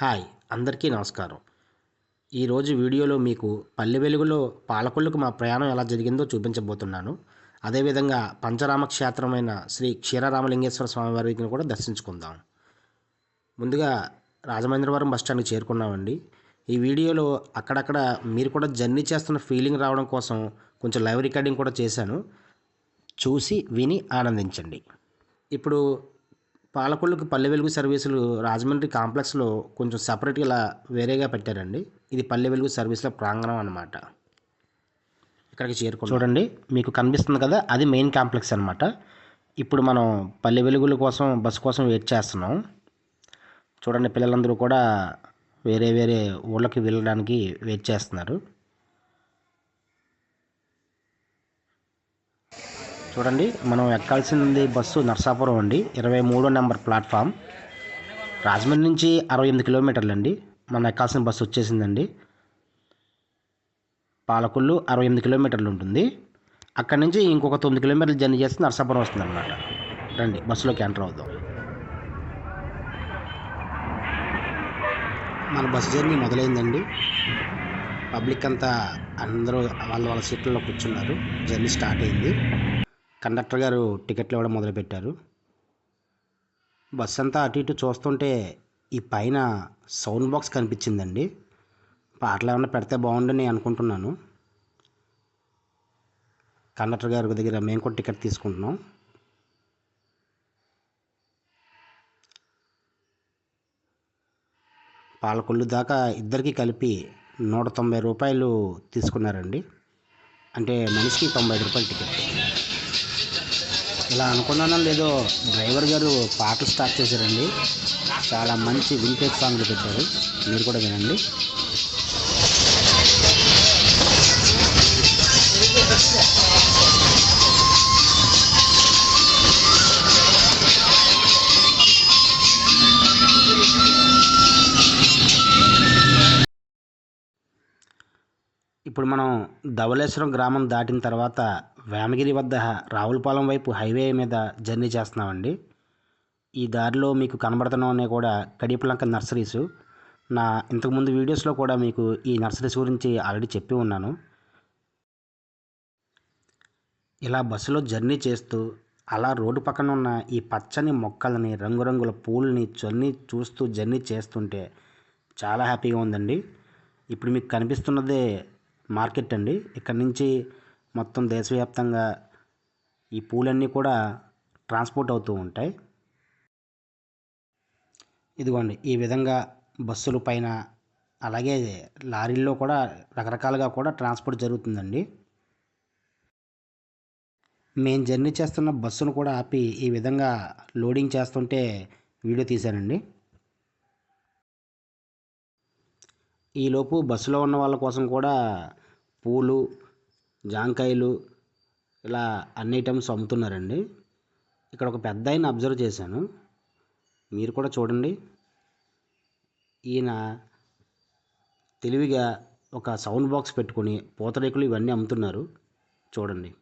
Hi అందరికీ నమస్కారం. ఈరోజు వీడియోలో మీకు పల్లె వెలుగులో పాలకొల్లుకు మా ప్రయాణం ఎలా జరిగిందో చూపించబోతున్నాను. అదేవిధంగా పంచరామ క్షేత్రమైన శ్రీ క్షీరరామలింగేశ్వర స్వామి వారిని కూడా దర్శించుకుందాం. ముందుగా రాజమహేంద్రవరం బస్ స్టాండ్కి చేరుకున్నామండి. ఈ వీడియోలో అక్కడక్కడ మీరు కూడా జర్నీ చేస్తున్న ఫీలింగ్ రావడం కోసం కొంచెం లైవ్ రికార్డింగ్ కూడా చేశాను. చూసి విని ఆనందించండి. ఇప్పుడు పాలకొల్లుకి పల్లె వెలుగు సర్వీసులు రాజమండ్రి కాంప్లెక్స్లో కొంచెం సపరేట్గా ఇలా వేరేగా పెట్టారండి. ఇది పల్లె వెలుగు సర్వీసుల ప్రాంగణం అనమాట ఇక్కడికి చేరుకో చూడండి మీకు కనిపిస్తుంది కదా అది మెయిన్ కాంప్లెక్స్ అనమాట ఇప్పుడు మనం పల్లె వెలుగుల కోసం బస్సు కోసం వెయిట్ చేస్తున్నాం. చూడండి పిల్లలందరూ కూడా వేరే వేరే ఊళ్ళకి వెళ్ళడానికి వెయిట్ చేస్తున్నారు. చూడండి మనం ఎక్కాల్సింది బస్సు నర్సాపురం అండి. ఇరవై మూడో నెంబర్ ప్లాట్ఫామ్. రాజమండ్రి నుంచి అరవై ఎనిమిది కిలోమీటర్లు అండి. మనం ఎక్కాల్సిన బస్సు వచ్చేసిందండి. పాలకొల్లు అరవై ఎనిమిది కిలోమీటర్లు ఉంటుంది. అక్కడి నుంచి ఇంకొక తొమ్మిది కిలోమీటర్లు జర్నీ చేస్తే నర్సాపురం వస్తుందన్నమాట. రండి బస్సులోకి ఎంటర్ అవుదాం. మన బస్సు జర్నీ మొదలైందండి. పబ్లిక్ అంతా అందరూ వాళ్ళ వాళ్ళ సీట్లలో కూర్చున్నారు. జర్నీ స్టార్ట్ అయింది. కండక్టర్ గారు టికెట్లు ఇవ్వడం మొదలుపెట్టారు. బస్సు అంతా అటు ఇటు చూస్తుంటే ఈ పైన సౌండ్ బాక్స్ కనిపించిందండి. పాటలు ఏమైనా పెడితే బాగుండని అనుకుంటున్నాను. కండక్టర్ గారి దగ్గర మేము కూడా టికెట్ తీసుకుంటున్నాం. పాలకొల్లు దాకా ఇద్దరికి కలిపి నూట తొంభై రూపాయలు తీసుకున్నారండి. అంటే మనిషికి తొంభై ఐదు రూపాయలు టికెట్. ఇలా అనుకున్నానో లేదో డ్రైవర్ గారు పాటలు స్టార్ట్ చేశారండి. చాలా మంచి వింటేజ్ సాంగ్లు పెట్టారు. మీరు కూడా వినండి. ఇప్పుడు మనం ధవళేశ్వరం గ్రామం దాటిన తర్వాత వేమగిరి వద్ద రావులపాలెం వైపు హైవే మీద జర్నీ చేస్తున్నామండి. ఈ దారిలో మీకు కనబడుతున్నవన్నీ కూడా కడిపలంక నర్సరీస్. నా ఇంతకుముందు వీడియోస్లో కూడా మీకు ఈ నర్సరీస్ గురించి ఆల్రెడీ చెప్పి ఉన్నాను. ఇలా బస్సులో జర్నీ చేస్తూ అలా రోడ్డు పక్కన ఉన్న ఈ పచ్చని మొక్కలని రంగురంగుల పూలని చొన్ని చూస్తూ జర్నీ చేస్తుంటే చాలా హ్యాపీగా ఉందండి. ఇప్పుడు మీకు కనిపిస్తున్నదే మార్కెట్ అండి. ఇక్కడ నుంచి మొత్తం దేశవ్యాప్తంగా ఈ పూలన్నీ కూడా ట్రాన్స్పోర్ట్ అవుతూ ఉంటాయి. ఇదిగోండి ఈ విధంగా బస్సుల పైన అలాగే లారీల్లో కూడా రకరకాలుగా కూడా ట్రాన్స్పోర్ట్ జరుగుతుందండి. మేము జర్నీ చేస్తున్న బస్సును కూడా ఆపి ఈ విధంగా లోడింగ్ చేస్తుంటే వీడియో తీశానండి. ఈలోపు బస్సులో ఉన్న వాళ్ళ కోసం కూడా పూలు జాంకాయలు ఇలా అన్ని ఐటమ్స్ అమ్ముతున్నారండి. ఇక్కడ ఒక పెద్ద ఆయన అబ్జర్వ్ చేశాను. మీరు కూడా చూడండి. ఈయన తెలివిగా ఒక సౌండ్ బాక్స్ పెట్టుకొని పూతరేకులు ఇవన్నీ అమ్ముతున్నారు. చూడండి.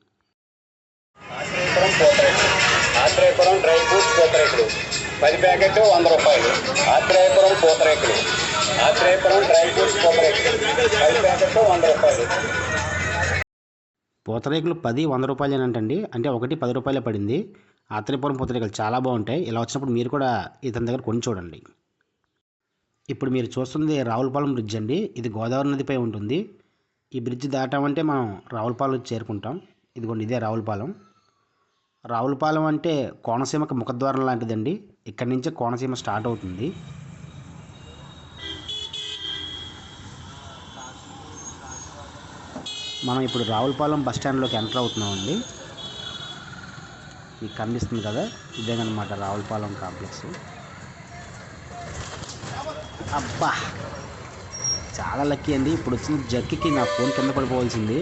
ఆత్రేయపురం డ్రై ఫ్రూట్స్ పూతరేకులు. పది ప్యాకెట్ వంద రూపాయలు. ఆత్రేయపురం పూతరేకులు. ఆశ్రయపురం డ్రై ఫ్రూట్స్ పూతరేకులు పది ప్యాకెట్లు వంద రూపాయలు. పూతరేకులు పది వంద రూపాయలేనంటండి. అంటే ఒకటి పది రూపాయలే పడింది. ఆత్రేయపురం పూతరేకులు చాలా బాగుంటాయి. ఇలా వచ్చినప్పుడు మీరు కూడా ఇతని దగ్గర కొని చూడండి. ఇప్పుడు మీరు చూస్తుంది రావులపాలెం బ్రిడ్జ్ అండి. ఇది గోదావరి నదిపై ఉంటుంది. ఈ బ్రిడ్జ్ దాటామంటే మనం రావులపాలెం చేరుకుంటాం. ఇదిగోండి ఇదే రావులపాలెం. రావులపాలెం అంటే కోనసీమకు ముఖద్వారం లాంటిదండి. ఇక్కడి నుంచే కోనసీమ స్టార్ట్ అవుతుంది. మనం ఇప్పుడు రావులపాలెం బస్ స్టాండ్లోకి ఎంటర్ అవుతున్నామండి. మీకు కనిపిస్తుంది కదా? ఇదేనమాట రావులపాలెం కాంప్లెక్స్. అబ్బా! చాలా లక్కీ అండి. ఇప్పుడు వచ్చిన జక్కికి నా ఫోన్ కింద పడిపోవాల్సింది.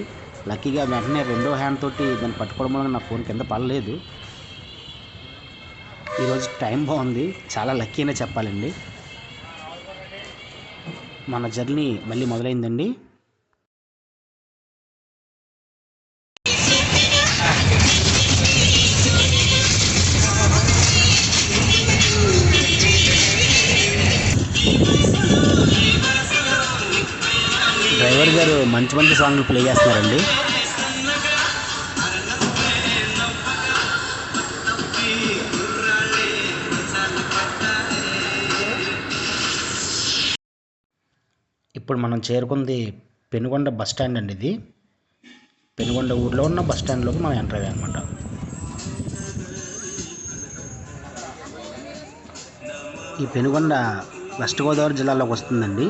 లక్కీగా వెంటనే రెండో హ్యాండ్ తోటి దాన్ని పట్టుకోవడం వల్ల నా ఫోన్ కింద పడలేదు. ఈరోజు టైం బాగుంది. చాలా లక్కీ అనే చెప్పాలండి. మన జర్నీ మళ్ళీ మొదలైందండి. మంచి సాంగ్లు ప్లే చేస్తున్నారండి? ఇప్పుడు మనం చేరుకుంది పెనుగొండ బస్ స్టాండ్ అండి ఇది. పెనుగొండ ఊర్లో ఉన్న బస్ స్టాండ్లోకి మనం ఎంటర్ అయ్యాం అనమాట ఈ పెనుగొండ వెస్ట్ గోదావరి జిల్లాలోకి వస్తుందండి.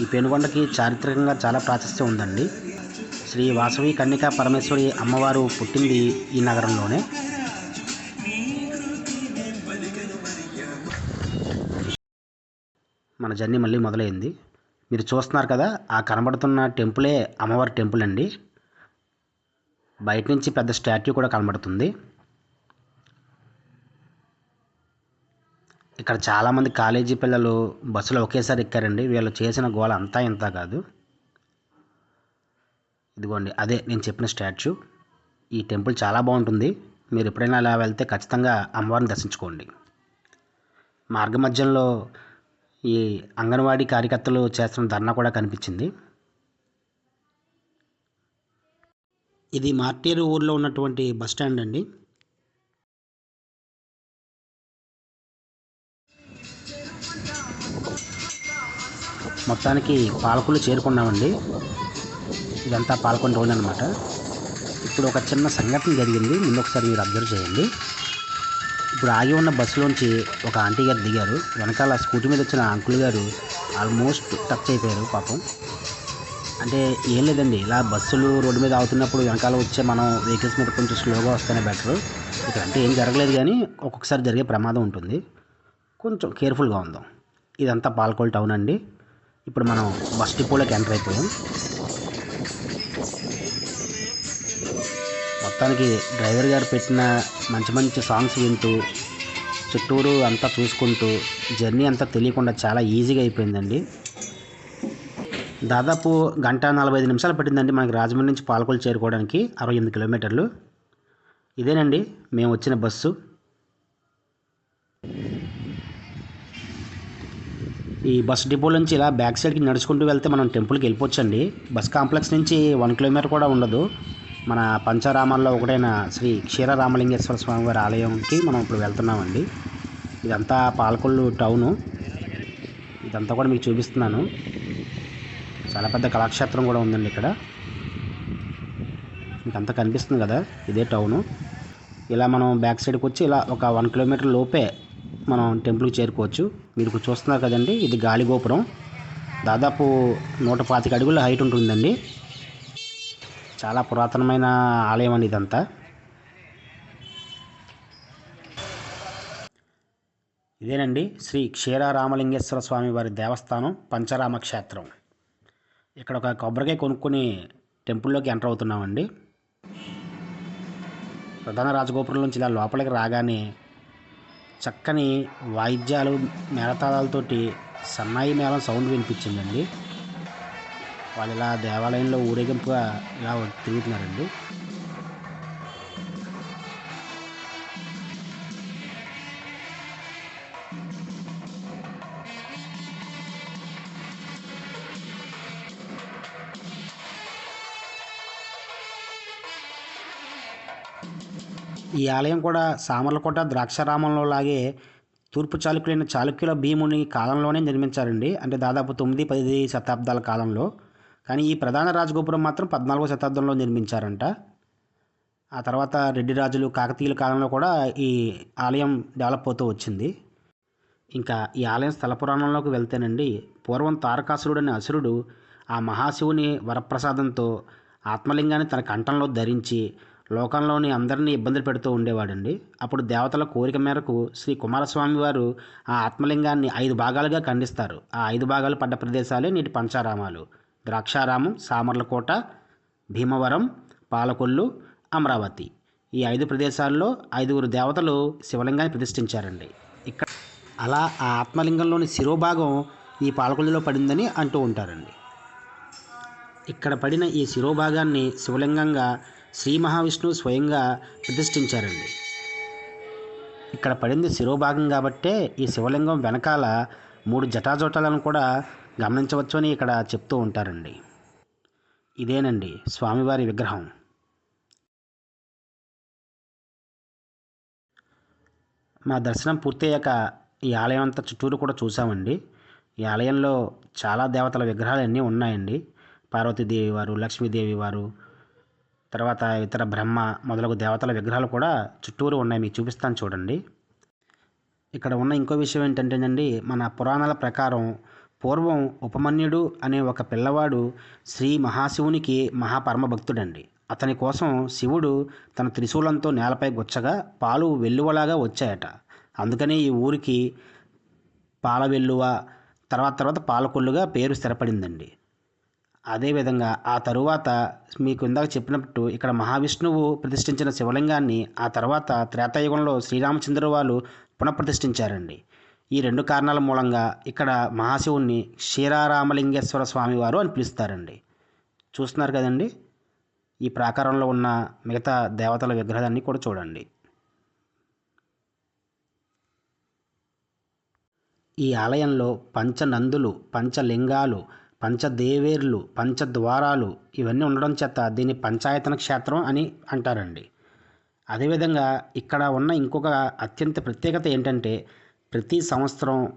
ఈ పెనుగొండకి చారిత్రకంగా చాలా ప్రాశస్త్యం ఉందండి. శ్రీ వాసవి కన్యకా పరమేశ్వరి అమ్మవారు పుట్టింది ఈ నగరంలోనే. మన జర్నీ మళ్ళీ మొదలైంది. మీరు చూస్తున్నారు కదా ఆ కనబడుతున్న టెంపులే అమ్మవారి టెంపుల్ అండి బయట నుంచి పెద్ద స్టాట్యూ కూడా కనబడుతుంది. ఇక్కడ చాలామంది కాలేజీ పిల్లలు బస్సులో ఒకేసారి ఎక్కారండి. వీళ్ళు చేసిన గోల అంతా ఇంత కాదు. ఇదిగోండి అదే నేను చెప్పిన స్టాచ్యూ. ఈ టెంపుల్ చాలా బాగుంటుంది. మీరు ఎప్పుడైనా అలా వెళ్తే ఖచ్చితంగా అమ్మవారిని దర్శించుకోండి. మార్గ మధ్యంలో ఈ అంగన్వాడీ కార్యకర్తలు చేస్తున్న ధర్నా కూడా కనిపించింది. ఇది మార్టేరు ఊర్లో ఉన్నటువంటి బస్ స్టాండ్ అండి. మొత్తానికి పాలకులు చేరుకున్నామండి. ఇదంతా పాల్కొని రోజు అనమాట ఇప్పుడు ఒక చిన్న సంఘటన జరిగింది. ముందు ఒకసారి మీరు అబ్జర్వ్ చేయండి. ఇప్పుడు ఆగి ఉన్న బస్సులోంచి ఒక ఆంటీ గారు దిగారు. వెనకాల స్కూటీ మీద వచ్చిన అంకుల్ గారు ఆల్మోస్ట్ టచ్ అయిపోయారు పాపం. అంటే ఏం లేదండి ఇలా బస్సులు రోడ్డు మీద అవుతున్నప్పుడు వెనకాల వచ్చే మనం వెహికల్స్ మీద కొంచెం స్లోగా వస్తేనే బెటర్. ఇక్కడ అంటే ఏం జరగలేదు కానీ ఒక్కొక్కసారి జరిగే ప్రమాదం ఉంటుంది. కొంచెం కేర్ఫుల్గా ఉందాం. ఇదంతా పాల్కోల్ టౌన్ అండి. ఇప్పుడు మనం బస్ డిపోలోకి ఎంటర్ అయిపోయాం. మొత్తానికి డ్రైవర్ గారు పెట్టిన మంచి మంచి సాంగ్స్ వింటూ చుట్టూరు అంతా చూసుకుంటూ జర్నీ అంతా తెలియకుండా చాలా ఈజీగా అయిపోయిందండి. దాదాపు గంట నలభై ఐదు నిమిషాలు పట్టిందండి మనకి రాజమండ్రి నుంచి పాలకొల్లు చేరుకోవడానికి అరవై ఎనిమిది కిలోమీటర్లు. ఇదేనండి మేము వచ్చిన బస్సు. ఈ బస్ డిపో నుంచి ఇలా బ్యాక్ సైడ్కి నడుచుకుంటూ వెళ్తే మనం టెంపుల్కి వెళ్ళిపోవచ్చండి. బస్ కాంప్లెక్స్ నుంచి వన్ కిలోమీటర్ కూడా ఉండదు. మన పంచారామాల్లో ఒకటైన శ్రీ క్షీర రామలింగేశ్వర స్వామి వారి ఆలయంకి మనం ఇప్పుడు వెళ్తున్నామండి. ఇదంతా పాలకొల్లు టౌను. ఇదంతా కూడా మీకు చూపిస్తున్నాను. చాలా పెద్ద కళాక్షేత్రం కూడా ఉందండి ఇక్కడ. ఇంకంతా కనిపిస్తుంది కదా ఇదే టౌను. ఇలా మనం బ్యాక్ సైడ్కి వచ్చి ఇలా ఒక వన్ కిలోమీటర్ లోపే మనం టెంపుల్కి చేరుకోవచ్చు. మీరు చూస్తున్నారు కదండి ఇది గాలి గోపురం. దాదాపు నూట పాతిక అడుగుల హైట్ ఉంటుందండి. చాలా పురాతనమైన ఆలయం అండి ఇదంతా. ఇదేనండి శ్రీ క్షీరారామలింగేశ్వర స్వామి వారి దేవస్థానం పంచరామ క్షేత్రం. ఇక్కడ ఒక కొబ్బరికాయ కొనుక్కొని టెంపుల్లోకి ఎంటర్ అవుతున్నామండి. ప్రధాన రాజగోపురం నుంచి ఇలా లోపలికి రాగానే చక్కని వాయిద్యాలు మేళతాళాలతోటి సన్నాయి మేళం సౌండ్ వినిపించిందండి. వాళ్ళు ఇలా దేవాలయంలో ఊరేగింపుగా ఇలా తిరుగుతున్నారండి. ఈ ఆలయం కూడా సామర్లకోట ద్రాక్షారామంలో లాగే తూర్పు చాళుక్యులైన చాళుక్యుల భీముని కాలంలోనే నిర్మించారండి. అంటే దాదాపు తొమ్మిది పది శతాబ్దాల కాలంలో. కానీ ఈ ప్రధాన రాజగోపురం మాత్రం పద్నాలుగో శతాబ్దంలో నిర్మించారంట. ఆ తర్వాత రెడ్డి రాజులు కాకతీయుల కాలంలో కూడా ఈ ఆలయం డెవలప్ అవుతూ వచ్చింది. ఇంకా ఈ ఆలయం స్థల పురాణంలోకి వెళ్తేనండి పూర్వం తారకాసురుడు అనే అసురుడు ఆ మహాశివుని వరప్రసాదంతో ఆత్మలింగాన్ని తన కంఠంలో ధరించి లోకంలోని అందరినీ ఇబ్బందులు పెడుతూ ఉండేవాడండి. అప్పుడు దేవతల కోరిక మేరకు శ్రీ కుమారస్వామి వారు ఆ ఆత్మలింగాన్ని ఐదు భాగాలుగా ఖండిస్తారు. ఆ ఐదు భాగాలు పడ్డ ప్రదేశాలే నీటి పంచారామాలు. ద్రాక్షారామం సామర్లకోట భీమవరం పాలకొల్లు అమరావతి. ఈ ఐదు ప్రదేశాల్లో ఐదుగురు దేవతలు శివలింగాన్ని ప్రతిష్ఠించారండి. ఇక్కడ అలా ఆ ఆత్మలింగంలోని శిరోభాగం ఈ పాలకొల్లులో పడిందని అంటూ ఉంటారండి. ఇక్కడ పడిన ఈ శిరోభాగాన్ని శివలింగంగా శ్రీ మహావిష్ణువు స్వయంగా ప్రతిష్ఠించారండి. ఇక్కడ పడింది శిరోభాగం కాబట్టే ఈ శివలింగం వెనకాల మూడు జటాజోటాలను కూడా గమనించవచ్చు అని ఇక్కడ చెప్తూ ఉంటారండి. ఇదేనండి స్వామివారి విగ్రహం. మా దర్శనం పూర్తయ్యాక ఈ ఆలయం అంతా చుట్టూరు కూడా చూసామండి. ఈ ఆలయంలో చాలా దేవతల విగ్రహాలు అన్నీ ఉన్నాయండి. పార్వతీదేవి వారు లక్ష్మీదేవి వారు తర్వాత ఇతర బ్రహ్మ మొదలగు దేవతల విగ్రహాలు కూడా చుట్టూరు ఉన్నాయి. మీకు చూపిస్తాను చూడండి. ఇక్కడ ఉన్న ఇంకో విషయం ఏంటంటేనండి మన పురాణాల ప్రకారం పూర్వం ఉపమన్యుడు అనే ఒక పిల్లవాడు శ్రీ మహాశివునికి మహాపరమ భక్తుడండి. అతని కోసం శివుడు తన త్రిశూలంతో నేలపై గుచ్చగా పాలు వెల్లువలాగా వచ్చాయట. అందుకని ఈ ఊరికి పాల వెల్లువ తర్వాత తర్వాత పాలకొల్లుగా పేరు స్థిరపడిందండి. అదేవిధంగా ఆ తరువాత మీకు ఇందాక చెప్పినట్టు ఇక్కడ మహావిష్ణువు ప్రతిష్ఠించిన శివలింగాన్ని ఆ తర్వాత త్రేతాయుగంలో శ్రీరామచంద్ర వాళ్ళు పునఃప్రతిష్ఠించారండి. ఈ రెండు కారణాల మూలంగా ఇక్కడ మహాశివుణ్ణి క్షీరారామలింగేశ్వర స్వామివారు అని పిలుస్తారండి. చూస్తున్నారు కదండి? ఈ ప్రాకారంలో ఉన్న మిగతా దేవతల విగ్రహాలన్నీ కూడా చూడండి. ఈ ఆలయంలో పంచనందులు పంచలింగాలు పంచదేవేర్లు పంచద్వారాలు ఇవన్నీ ఉండడం చేత దీన్ని పంచాయతన క్షేత్రం అని అంటారండి. అదేవిధంగా ఇక్కడ ఉన్న ఇంకొక అత్యంత ప్రత్యేకత ఏంటంటే ప్రతి సంవత్సరం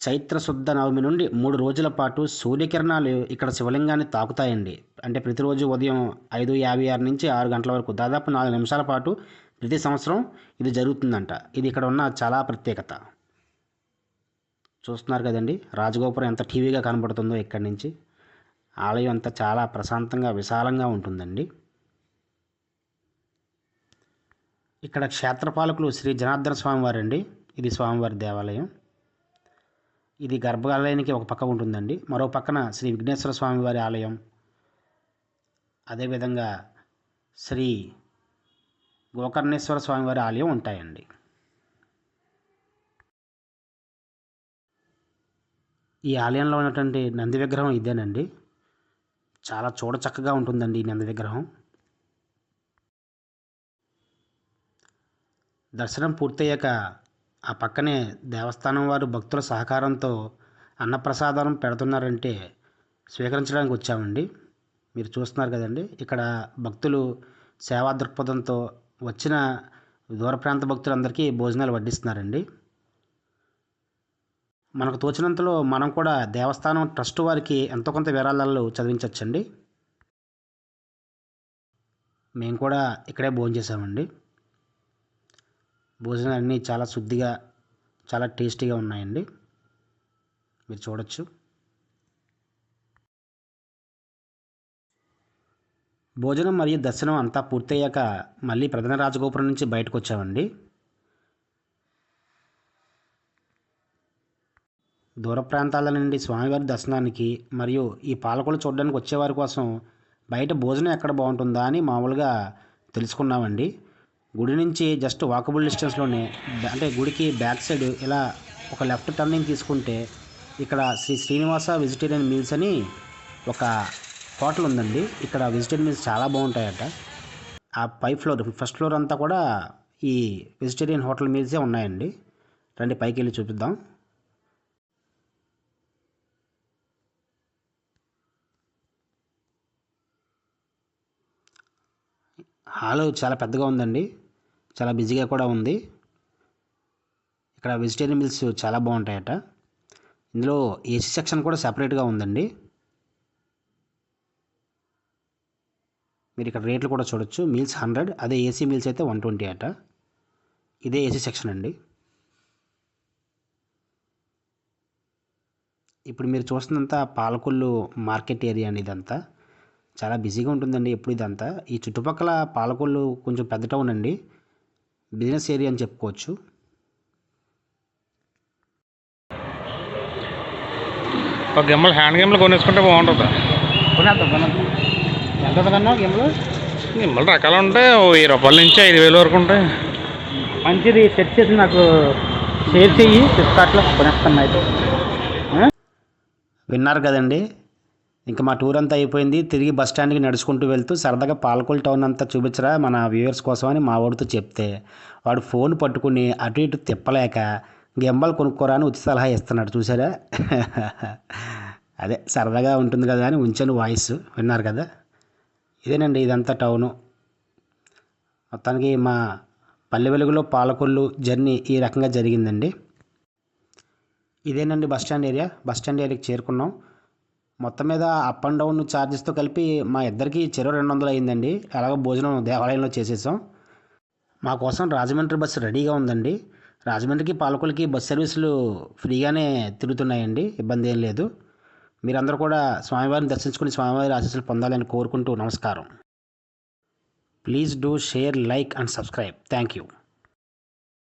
చైత్ర శుద్ధ నవమి నుండి మూడు రోజుల పాటు సూర్యకిరణాలు ఇక్కడ శివలింగాన్ని తాకుతాయండి. అంటే ప్రతిరోజు ఉదయం ఐదు యాభై ఆరు నుంచి ఆరు గంటల వరకు దాదాపు నాలుగు నిమిషాల పాటు ప్రతి సంవత్సరం ఇది జరుగుతుందంట. ఇది ఇక్కడ ఉన్న చాలా ప్రత్యేకత. చూస్తున్నారు కదండి. రాజగోపురం ఎంత టీవీగా కనబడుతుందో ఇక్కడి నుంచి. ఆలయం అంతా చాలా ప్రశాంతంగా విశాలంగా ఉంటుందండి. ఇక్కడ క్షేత్రపాలకులు శ్రీ జనార్దన స్వామివారు అండి ఇది స్వామివారి దేవాలయం. ఇది గర్భాలయానికి ఒక పక్క ఉంటుందండి. మరో పక్కన శ్రీ విఘ్నేశ్వర స్వామివారి ఆలయం. అదేవిధంగా శ్రీ గోకర్ణేశ్వర స్వామివారి ఆలయం ఉంటాయండి. ఈ ఆలయంలో ఉన్నటువంటి నంది విగ్రహం ఇదేనండి. చాలా చూడ చక్కగా ఉంటుందండి ఈ నంది విగ్రహం. దర్శనం పూర్తయ్యాక ఆ పక్కనే దేవస్థానం వారు భక్తుల సహకారంతో అన్నప్రసాదం పెడుతున్నారంటే స్వీకరించడానికి వచ్చామండి. మీరు చూస్తున్నారు కదండి. ఇక్కడ భక్తులు సేవా దృక్పథంతో వచ్చిన దూర ప్రాంత భక్తులందరికీ భోజనాలు వడ్డిస్తున్నారండి. మనకు తోచినంతలో మనం కూడా దేవస్థానం ట్రస్ట్ వారికి ఎంతో కొంత విరాళాలు చదివించవచ్చండి మేము కూడా ఇక్కడే భోజనం చేసామండి భోజనాలు అన్నీ చాలా శుద్ధిగా చాలా టేస్టీగా ఉన్నాయండి. మీరు చూడొచ్చు. భోజనం మరియు దర్శనం అంతా పూర్తయ్యాక మళ్ళీ ప్రధాన రాజగోపురం నుంచి బయటకు వచ్చామండి. దూర ప్రాంతాల నుండి స్వామివారి దర్శనానికి మరియు ఈ పాలకులు చూడడానికి వచ్చేవారి కోసం బయట భోజనం ఎక్కడ బాగుంటుందా అని మామూలుగా తెలుసుకున్నామండి. గుడి నుంచి జస్ట్ వాకబుల్ డిస్టెన్స్లోనే అంటే గుడికి బ్యాక్ సైడ్ ఇలా ఒక లెఫ్ట్ టర్నింగ్ తీసుకుంటే ఇక్కడ శ్రీ శ్రీనివాస వెజిటేరియన్ మీల్స్ అని ఒక హోటల్ ఉందండి. ఇక్కడ వెజిటేరియన్ మీల్స్ చాలా బాగుంటాయట. ఆ పై ఫ్లోర్ ఫస్ట్ ఫ్లోర్ అంతా కూడా ఈ వెజిటేరియన్ హోటల్ మీల్సే ఉన్నాయండి. రండి పైకి వెళ్ళి చూపిద్దాం. హాల్ చాలా పెద్దగా ఉందండి. చాలా బిజీగా కూడా ఉంది. ఇక్కడ వెజిటేరియన్ మీల్స్ చాలా బాగుంటాయట. ఇందులో ఏసీ సెక్షన్ కూడా సెపరేట్గా ఉందండి. మీరు ఇక్కడ రేట్లు కూడా చూడొచ్చు. మీల్స్ హండ్రెడ్ అదే ఏసీ మీల్స్ అయితే వన్ ట్వంటీ అట. ఇదే ఏసీ సెక్షన్ అండి. ఇప్పుడు మీరు చూస్తున్నంత పాలకొల్లు మార్కెట్ ఏరియా అండి ఇదంతా. చాలా బిజీగా ఉంటుందండి ఎప్పుడు ఇదంతా. ఈ చుట్టుపక్కల పాలకొల్లు కొంచెం పెద్ద టౌన్ అండి. బిజినెస్ ఏరియా అని చెప్పుకోవచ్చు. ఒక గిమ్మలు హ్యాండ్ గిమ్మలు కొనేసుకుంటే బాగుంటుంది? కొనేద్దాం కొనేద్దాం. ఎంత కన్నా గిమ్మలు గిమ్మలు రకాలు ఉంటాయి. వెయ్యి రూపాయల నుంచి ఐదు వేల వరకు ఉంటాయి. మంచిది. సెట్ చేసి నాకు షేర్ చెయ్యి. ఫ్లిప్కార్ట్లో కొనేస్తాను అయితే. విన్నారు కదండి. ఇంకా మా టూర్ అంతా అయిపోయింది. తిరిగి బస్ స్టాండ్కి నడుచుకుంటూ వెళ్తూ సరదాగా పాలకొల్ టౌన్ అంతా చూపించరా మన వ్యూవర్స్ కోసం అని మా వాడితో చెప్తే వాడు ఫోన్ పట్టుకుని అటు ఇటు తిప్పలేక గెంబలు కొనుక్కోరా అని ఉచిత సలహా ఇస్తున్నాడు. చూసారా అదే సరదాగా ఉంటుంది కదా అని ఉంచాను వాయిస్ విన్నారు కదా. ఇదేనండి ఇదంతా టౌను. మొత్తానికి మా పల్లె వెలుగులో పాలకొల్లు జర్నీ ఈ రకంగా జరిగిందండి. ఇదేనండి bus stand area. Bus stand ఏరియాకి చేరుకున్నాం. మొత్తం మీద అప్ అండ్ డౌన్ ఛార్జెస్తో కలిపి మా ఇద్దరికి చెరో రెండు వందలు అయిందండి. అలాగే భోజనం దేవాలయంలో చేసేసాం. మా కోసం రాజమండ్రి బస్సు రెడీగా ఉందండి. రాజమండ్రికి పాలకులకి బస్ సర్వీసులు ఫ్రీగానే తిరుగుతున్నాయండి. ఇబ్బంది ఏం లేదు. మీరందరూ కూడా స్వామివారిని దర్శించుకుని స్వామివారి ఆశీస్సులు పొందాలని కోరుకుంటూ నమస్కారం. Please do share like and subscribe. Thank you.